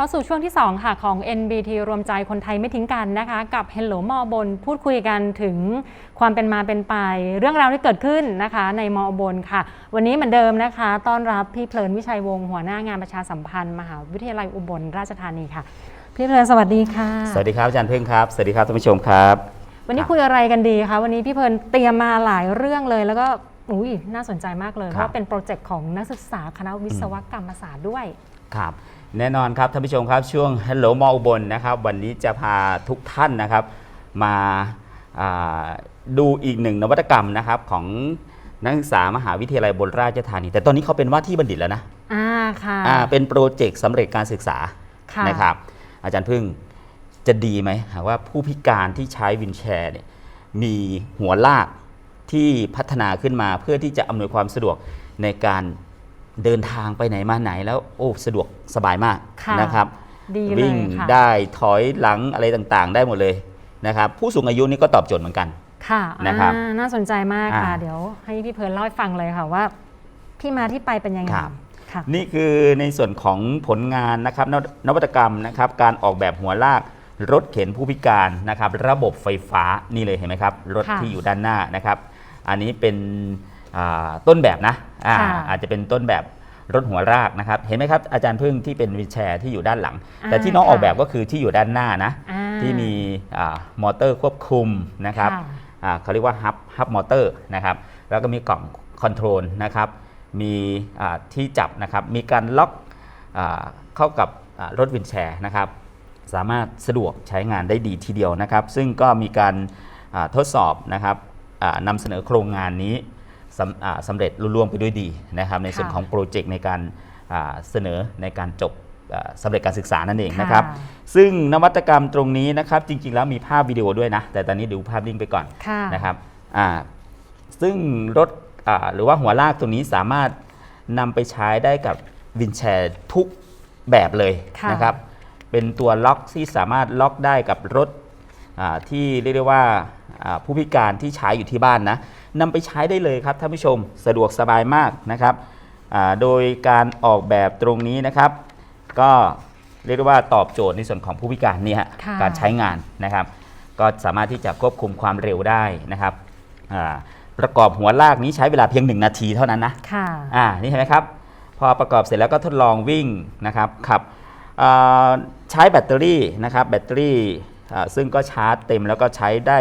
เข้าสู่ช่วงที่ 2 ค่ะของ NBT รวมใจคนไทยไม่ทิ้งกันนะคะ กับ Hello มอบน พูดคุยกันถึงความเป็นมาเป็นไป เรื่องราวที่เกิดขึ้นนะคะ ในมอบนค่ะ วันนี้เหมือนเดิมนะคะ ต้อนรับพี่เพลินวิชัยวงศ์หัวหน้างานประชาสัมพันธ์ มหาวิทยาลัยอุบลราชธานีค่ะ พี่เพลินสวัสดีค่ะ สวัสดีครับอาจารย์พึ่งครับ สวัสดีครับท่านผู้ชมครับ วันนี้คุยอะไรกันดีคะวันนี้พี่เพลินเตรียมมาหลายเรื่องเลยแล้วก็อุ้ยน่าสนใจมากเลยคเพรับราะเป็นโปรเจกต์ของนักศึกษาคณะวิศวกรรมศาสตร์ด้วยครับ แน่นอนครับท่านผู้ชมครับช่วง Hello มออุบลนะครับ วันนี้จะพาทุกท่านนะครับ มาอ่าดูอีกหนึ่งนวัตกรรมนะครับของนักศึกษามหาวิทยาลัยบนราชธานี แต่ตอนนี้เขาเป็นว่าที่บัณฑิตแล้วนะอ่าค่ะอ่าเป็นโปรเจกต์สำเร็จการศึกษาค่ะนะครับ อาจารย์พึ่งจะดีไหมหากว่าผู้พิการที่ใช้วินแชร์เนี่ยมีหัวลากที่พัฒนาขึ้นมาเพื่อที่จะอำนวยความสะดวกในการ เดินทางไปไหนมาไหนแล้วโอ้สะดวกสบายมากค่ะนะครับ ดีเลยวิ่งค่ะ ได้ถอยหลังอะไรต่างๆ ได้หมดเลยนะครับ ผู้สูงอายุนี่ก็ตอบโจทย์เหมือนกัน ค่ะนะครับอ่าน่าสนใจมากค่ะ อ่าเดี๋ยวให้พี่เพลินเล่าให้ฟังเลยค่ะว่า ที่มาที่ไปเป็นยังไงครับ ค่ะ นี่คือในส่วนของผลงานนะครับนวนวัตกรรมนะครับการออกแบบหัวลากรถเข็นผู้พิการนะครับ ระบบไฟฟ้านี่เลยเห็นไหมครับ รถค่ะ ที่อยู่ด้านหน้านะครับ อันนี้เป็นอ่า ต้นแบบนะอ่าค่ะอาจจะเป็นต้นแบบรถหัวลากนะครับ เห็นไหมครับอาจารย์พึ่งที่เป็นวีลแชร์ที่อยู่ด้านหลังอ่าแต่ที่น้องออกค่ะแบบก็คือที่อยู่ด้านหน้านะอ่าที่มีอ่ามอเตอร์ควบคุมนะครับค่ะอ่าเขาเรียกว่าฮับฮับมอเตอร์นะครับ แล้วก็มีกล่องคอนโทรลนะครับ มีอ่าที่จับนะครับ มีการล็อกอาเข้ากับอ่ารถวินแชร์นะครับ สามารถสะดวกใช้งานได้ดีทีเดียวนะครับ ซึ่งก็มีการอ่าทดสอบนะครับอ่านำเสนอโครงงานนี้ สำอ่าสำเร็จลุล่วงไปด้วยดีนะครับในส่วนค่ะของโปรเจกต์ในการอ่าเสนอในการจบอ่าสำเร็จการศึกษานั่นเองนะครับ ค่ะ ซึ่งนวัตกรรมตรงนี้นะครับจริง ๆ แล้วมีภาพวิดีโอด้วยนะ แต่ตอนนี้ดูภาพลิงก์ไปก่อน ค่ะ นะครับอ่าซึ่งรถอ่าหรือว่าหัวลากตัวนี้สามารถนำไปใช้ได้กับวินแชร์ทุกแบบเลยค่ะ นะครับ เป็นตัวล็อกที่สามารถล็อกได้กับรถอ่าที่เรียกได้ว่าอ่า ผู้พิการที่ใช้อยู่ที่บ้านนะนำไปใช้ได้เลยครับท่านผู้ชมสะดวกสบายมากนะครับอ่าโดยการออกแบบตรงนี้นะครับ ก็เรียกได้ว่าตอบโจทย์ในส่วนของผู้พิการนี่ฮะค่ะการใช้งานนะครับ ก็สามารถที่จะควบคุมความเร็วได้นะครับอ่าประกอบหัวลากนี้ใช้เวลาเพียง 1 นาทีเท่านั้นนะค่ะอ่านี่เห็นไหมครับ พอประกอบเสร็จแล้วก็ทดลองวิ่งนะครับขับอ่าใช้แบตเตอรี่นะครับแบตเตอรี่อ่าซึ่งก็ชาร์จเต็มแล้วก็ใช้ได้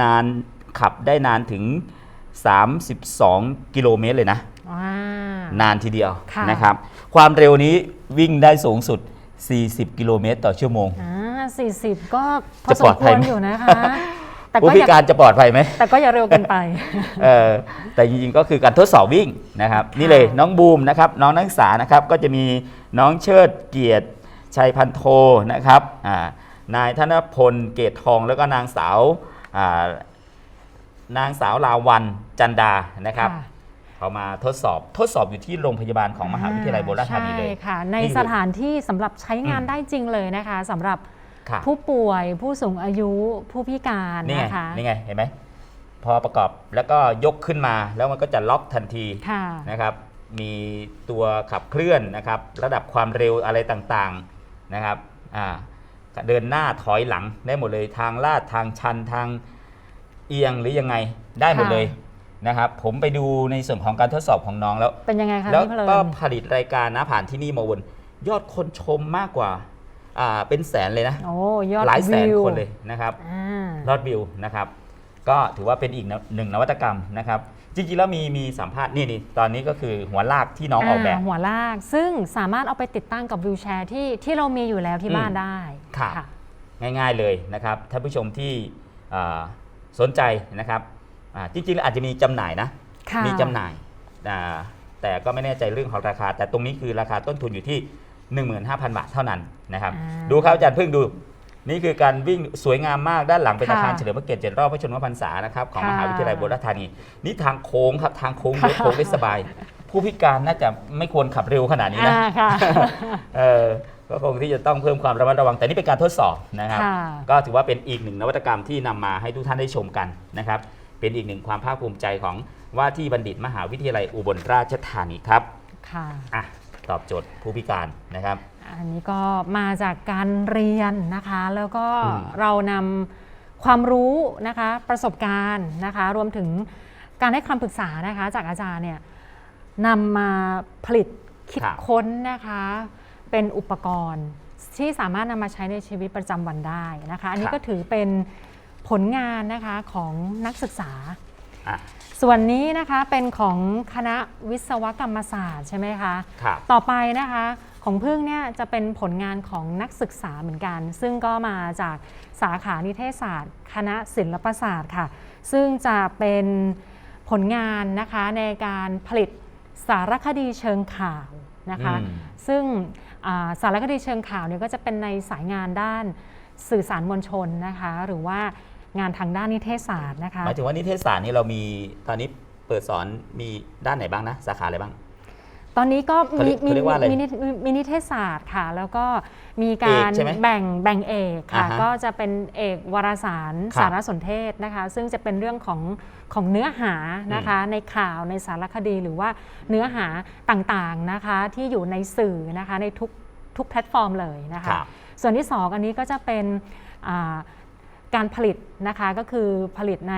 นานขับได้นานถึง 32 กิโลเมตรเลยนะว้านานทีเดียวค่ะนะครับ ความเร็วนี้วิ่งได้สูงสุด 40 กิโลเมตรต่อชั่วโมงอ่าสี่สิบก็พอจะสปลมอดคภัวยรไหมอยู่นะคะ แต่ผู้ก็พิอย่าการจะปลอดภัยไหม แต่ก็อย่าเร็วเกินไป เออแต่จริงๆ ก็คือการทดสอบวิ่งนะครับค่ะนี่เลยน้องบูมนะครับ น้องนักศึกษานะครับ ก็จะมีน้องเชิดเกียรติชัยพันโทนะครับอ่านายธนพลเกตทองแล้วก็นางสาวอ่า นางสาวลาวันจันดานะครับค่ะ เขามาทดสอบทดสอบอยู่ที่โรงพยาบาลของมหาวิทยาลัยโบราณธานีเลย ใช่ค่ะ ในนี่คือสถานที่สำหรับใช้งานได้จริงเลยนะคะสำหรับค่ะผู้ป่วยผู้สูงอายุผู้พิการนี่ไงนะคะนี่ไงเห็นไหมพอประกอบแล้วก็ยกขึ้นมาแล้วมันก็จะล็อกทันที ค่ะ นะครับมีตัวขับเคลื่อนนะครับ ระดับความเร็วอะไรต่างๆนะครับอ่า เดินหน้าถอยหลังได้หมดเลยทางลาดทางชันทางเอียงหรือยังไงได้หมดเลยนะครับผมไปดูในส่วนของการทดสอบของน้องแล้วเป็นยังไงคะแล้วพี่เพลินก็ผลิตรายการนะผ่านที่นี่มาวนยอดคนชมมากกว่าอ่าเป็นแสนเลยนะโอ้ยอดหลายแสนวิวคนเลยนะครับอ่ายอดวิวนะครับ ก็ถือว่าเป็นอีกหนึ่งนวัตกรรมนะครับ จริงๆแล้วมีมีสัมภาษณ์นี่นี่ตอนนี้ก็คือหัวลากที่น้องออกแบบหัวลากซึ่งสามารถเอาไปติดตั้งกับวิวแชร์ที่ที่เรามีอยู่แล้วที่อืมบ้านได้ค่ะง่าย ๆเลยนะครับท่านผู้ชมที่อ่าสนใจนะครับอ่าจริงๆแล้วอาจจะมีจำหน่ายนะ ค่ะมีจำหน่ายอ่าแต่ก็ไม่แน่ใจเรื่องของราคา แต่ตรงนี้คือราคาต้นทุนอยู่ที่ 15,000 บาทเท่านั้นนะครับอ่าดูครับอาจารย์เพิ่งดู นี่คือการวิ่งสวยงามมากด้านหลังเป็นค่ะอาคารเฉลิมพระเกียรติเจ็ดรอบพระชนมพรรษานะครับของค่ะมหาวิทยาลัยโบราณธานี นี่ทางโค้งครับทางโค้งเลี้ยวโค้งได้สบาย ผู้พิการน่าจะไม่ควรขับเร็วขนาดนี้นะอ่าค่ะ เออก็คงที่จะต้องเพิ่มความระมัดระวัง แต่นี่เป็นการทดสอบนะครับ ค่ะ ก็ถือว่าเป็นอีกหนึ่งนวัตกรรมที่นำมาให้ทุกท่านได้ชมกันนะครับ เป็นอีกหนึ่งความภาคภูมิใจของว่าที่บัณฑิตมหาวิทยาลัยอุบลราชธานีครับค่ะ อะตอบโจทย์ผู้พิการนะครับ อันนี้ก็มาจากการเรียนนะคะ แล้วก็อืมเรานำความรู้นะคะประสบการณ์นะคะ รวมถึงการให้คำปรึกษานะคะจากอาจารย์เนี่ยนำมาผลิตคิดครับค้นนะคะ เป็นอุปกรณ์ที่สามารถนำมาใช้ในชีวิตประจำวันได้นะคะ อันนี้ก็ถือเป็นผลงานนะคะของนักศึกษาอะส่วนนี้นะคะเป็นของคณะวิศวกรรมศาสตร์ใช่ไหมคะครับต่อไปนะคะ ของพึ่งเนี่ยจะเป็นผลงานของนักศึกษาเหมือนกัน ซึ่งก็มาจากสาขานิเทศศาสตร์ คณะศิลปศาสตร์ค่ะ ซึ่งจะเป็นผลงานนะคะในการผลิตสารคดีเชิงข่าวนะคะอืมซึ่งอ่าสารคดีเชิงข่าวเนี่ยก็จะเป็นในสายงานด้านสื่อสารมวลชนนะคะ หรือว่างานทางด้านนิเทศศาสตร์นะคะหมายถึงว่านิเทศศาสตร์นี่เรามีตอนนี้เปิดสอนมีด้านไหนบ้างนะ สาขาอะไรบ้าง ตอนนี้ก็เขาเรีมียกเขาเรียกว่าอะไรมีนิมีมีนิเทศศาสตร์ค่ะ แล้วก็มีการเอกใช่ไหมแบ่งแบ่งเอกค่ะ อ่าฮะก็จะเป็นเอกวารสารครับสารสนเทศนะคะ ซึ่งจะเป็นเรื่องของของเนื้อหานะคะ ในข่าวในสารคดีหรือว่าเนื้อหาต่างๆนะคะที่อยู่ในสื่อนะคะในทุกทุกแพลตฟอร์มเลยนะคคะรับ ส่วนที่2อันนี้ก็จะเป็นอ่า การผลิตนะคะก็คือผลิตใน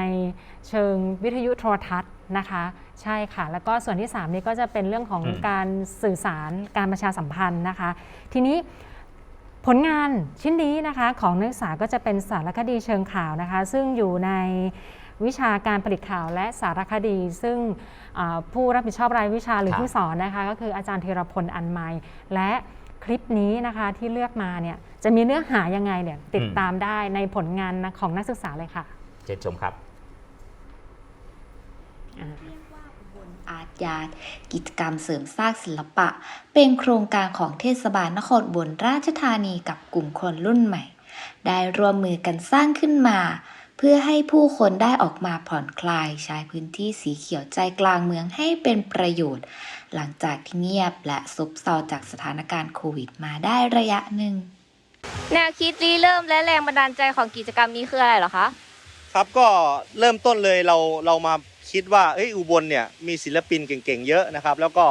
เชิงวิทยุโทรทัศน์นะคะ ใช่ค่ะ แล้วก็ส่วนที่ 3 นี้ก็จะเป็นเรื่องของอืมการสื่อสารการประชาสัมพันธ์นะคะ ทีนี้ผลงานชิ้นนี้นะคะของนักศึกษาก็จะเป็นสารคดีเชิงข่าวนะคะ ซึ่งอยู่ในวิชาการผลิตข่าวและสารคดี ซึ่งอ่าผู้รับผิดชอบรายวิชาหรือครับผู้สอนนะคะ ก็คืออาจารย์ธีรพลอันไมยและ คลิปนี้นะคะที่เลือกมาเนี่ยจะมีเนื้อหายังไงเนี่ยติดตามได้ในผลงานของนักศึกษาเลยค่ะ เชิญชมครับอ่าอาร์ตยาร์ดกิจกรรมเสริมสร้างศิลปะ เป็นโครงการของเทศบาลนครอุบลราชธานีกับกลุ่มคนรุ่นใหม่ ได้ร่วมมือกันสร้างขึ้นมา เพื่อให้ผู้คนได้ออกมาผ่อนคลายใช้พื้นที่สีเขียวใจกลางเมืองให้เป็นประโยชน์ หลังจากที่เงียบและซบเซาจากสถานการณ์โควิดมาได้ระยะหนึ่ง แนวคิดริเริ่มและแรงบันดาลใจของกิจกรรมนี้คืออะไรเหรอคะ ครับก็เริ่มต้นเลยเราเรามาคิดว่าเอ้ยอุบลเนี่ยมีศิลปินเก่งๆเยอะนะครับ แล้วก็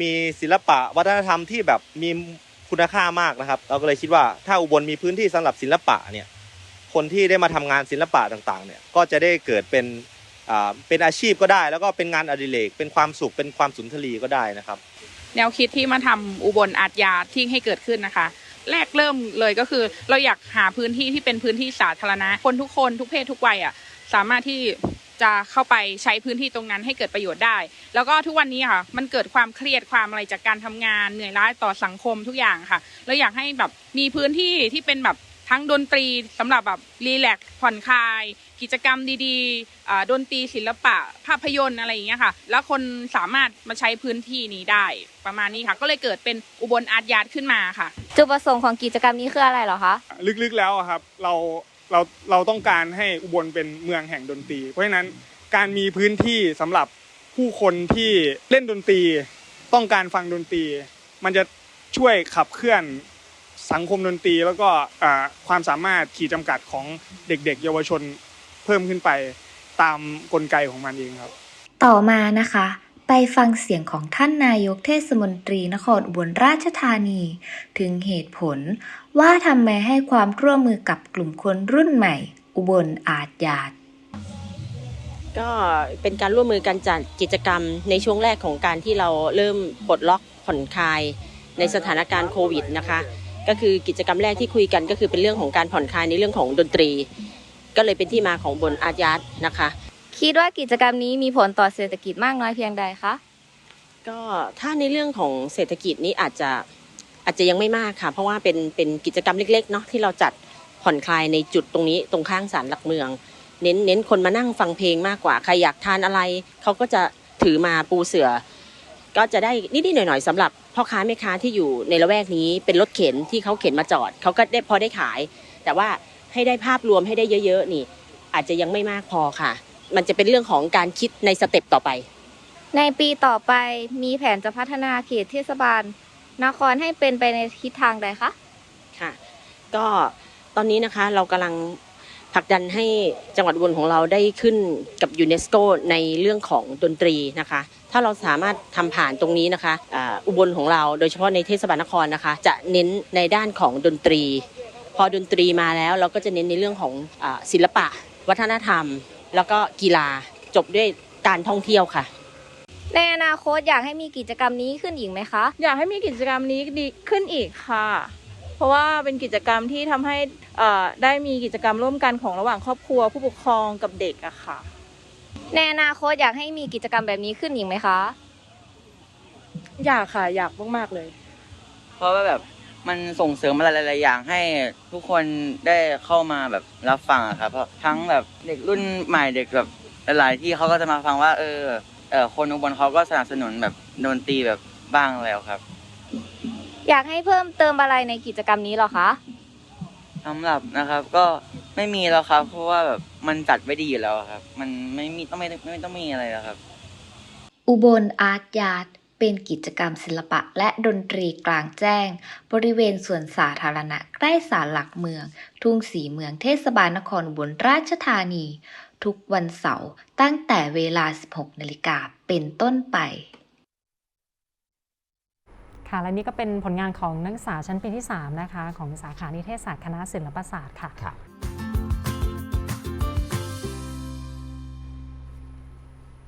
มีศิลปะวัฒนธรรมที่แบบมีคุณค่ามากนะครับ เราก็เลยคิดว่าถ้าอุบลมีพื้นที่สำหรับศิลปะเนี่ย คนที่ได้มาทำงานศิลปะต่างๆเนี่ยก็จะได้เกิดเป็นอ่าเป็นอาชีพก็ได้ แล้วก็เป็นงานอดิเรกเป็นความสุขเป็นความสุนทรีก็ได้นะครับ แนวคิดที่มาทำอุบลอาร์ตยาที่ให้เกิดขึ้นนะคะ แรกเริ่มเลยก็คือ เราอยากหาพื้นที่ที่เป็นพื้นที่สาธารณะ คนทุกคนทุกเพศทุกวัยอะสามารถที่จะเข้าไปใช้พื้นที่ตรงนั้นให้เกิดประโยชน์ได้ แล้วก็ทุกวันนี้ค่ะ มันเกิดความเครียดความอะไรจากการทำงานเหนื่อยล้าต่อสังคมทุกอย่างค่ะ เราอยากให้แบบมีพื้นที่ที่เป็นแบบ ทั้งดนตรีสำหรับแบบรีแลกซ์ผ่อนคลาย กิจกรรมดีๆอ่าดนตรีศิลปะภาพยนตร์อะไรอย่างเงี้ยค่ะ แล้วคนสามารถมาใช้พื้นที่นี้ได้ประมาณนี้ค่ะ ก็เลยเกิดเป็นอุบลอาร์ตยาร์ดขึ้นมาค่ะ จุดประสงค์ของกิจกรรมนี้คืออะไรเหรอคะลึกๆแล้วอะครับเราเราเราต้องการให้อุบลเป็นเมืองแห่งดนตรี เพราะฉะนั้นการมีพื้นที่สำหรับผู้คนที่เล่นดนตรี ต้องการฟังดนตรี มันจะช่วยขับเคลื่อน สังคมดนตรีแล้วก็อ่าความสามารถขีดจำกัดของเด็กๆ เยาวชนเพิ่มขึ้นไปตามกลไกของมันเองครับ ต่อมานะคะ ไปฟังเสียงของท่านนายกเทศมนตรีนครอุบลราชธานี ถึงเหตุผลว่าทำไมให้ความร่วมมือกับกลุ่มคนรุ่นใหม่ อุบลอาจยาดก็เป็นการร่วมมือกันจัดกิจกรรมในช่วงแรกของการที่เราเริ่มปลดล็อกผ่อนคลายในสถานการณ์โควิดนะคะ ก็คือกิจกรรมแรกที่คุยกันก็คือเป็นเรื่องของการผ่อนคลายในเรื่องของดนตรี ก็เลยเป็นที่มาของบนอาร์ตยาร์ดนะคะ คิดว่ากิจกรรมนี้มีผลต่อเศรษฐกิจมากน้อยเพียงใดคะก็ถ้าในเรื่องของเศรษฐกิจนี้อาจจะอาจจะยังไม่มากค่ะ เพราะว่าเป็นเป็นกิจกรรมเล็กๆเนาะที่เราจัดผ่อนคลายในจุดตรงนี้ตรงข้างศาลหลักเมือง เน้นเน้นคนมานั่งฟังเพลงมากกว่าใครอยากทานอะไรเขาก็จะถือมาปูเสือ ก็จะได้นิดๆหน่อยๆสำหรับพ่อค้าแม่ค้าที่อยู่ในละแวกนี้เป็นรถเข็นที่เขาเข็นมาจอดเขาก็ได้พอได้ขาย แต่ว่าให้ได้ภาพรวมให้ได้เยอะๆนี่ อาจจะยังไม่มากพอค่ะ มันจะเป็นเรื่องของการคิดในสเต็ปต่อไป ในปีต่อไปมีแผนจะพัฒนาเขตเทศบาล นครให้เป็นไปในทิศทางใดคะค่ะ ก็ตอนนี้นะคะเรากำลังผลักดันให้จังหวัดอุบลของเราได้ขึ้นกับยูเนสโกในเรื่องของดนตรีนะคะ ถ้าเราสามารถทำผ่านตรงนี้นะคะอ่าอุบลของเราโดยเฉพาะในเทศบาลนครนะคะ จะเน้นในด้านของดนตรี พอดนตรีมาแล้วเราก็จะเน้นในเรื่องของอาศิลปะ วัฒนธรรม แล้วก็กีฬาจบด้วยการท่องเที่ยวค่ะในอนาคตอยากให้มีกิจกรรมนี้ขึ้นอีกไหมคะ อยากให้มีกิจกรรมนี้ดีขึ้นอีกค่ะ เพราะว่าเป็นกิจกรรมที่ทำให้เอ่อได้มีกิจกรรมร่วมกันของระหว่างครอบครัวผู้ปกครองกับเด็กอะค่ะ ในอนาคตอยากให้มีกิจกรรมแบบนี้ขึ้นอีกไหมคะ อยากค่ะอยากมากๆเลย เพราะว่าแบบมันส่งเสริมอะไรหลายๆอย่างให้ทุกคนได้เข้ามาแบบรับฟังอะครับเพราะทั้งแบบเด็กรุ่นใหม่เด็กแบบหลายๆที่เขาก็จะมาฟังว่า เออเออคนอุบลเขาก็สนับสนุนแบบดนตรีแบบบ้างแล้วครับ อยากให้เพิ่มเติมอะไรในกิจกรรมนี้เหรอคะ สำหรับนะครับก็ ไม่มีแล้วครับ เพราะว่าแบบมันจัดไว้ดีอยู่แล้วครับ มันไม่มีต้องไม่ไม่ต้องมีอะไรแล้วครับ อุบลอาร์ตยาร์ดเป็นกิจกรรมศิลปะและดนตรีกลางแจ้ง บริเวณสวนสาธารณะใกล้ศาลหลักเมือง ทุ่งสีเมืองเทศบาลนครอุบลราชธานี ทุกวันเสาร์ตั้งแต่เวลา 16 นาฬิกาเป็นต้นไป ค่ะและนี่ก็เป็นผลงานของนักศึกษาชั้นปีที่ 3 นะคะ ของสาขานิเทศศาสตร์คณะศิลปศาสตร์ค่ะครับ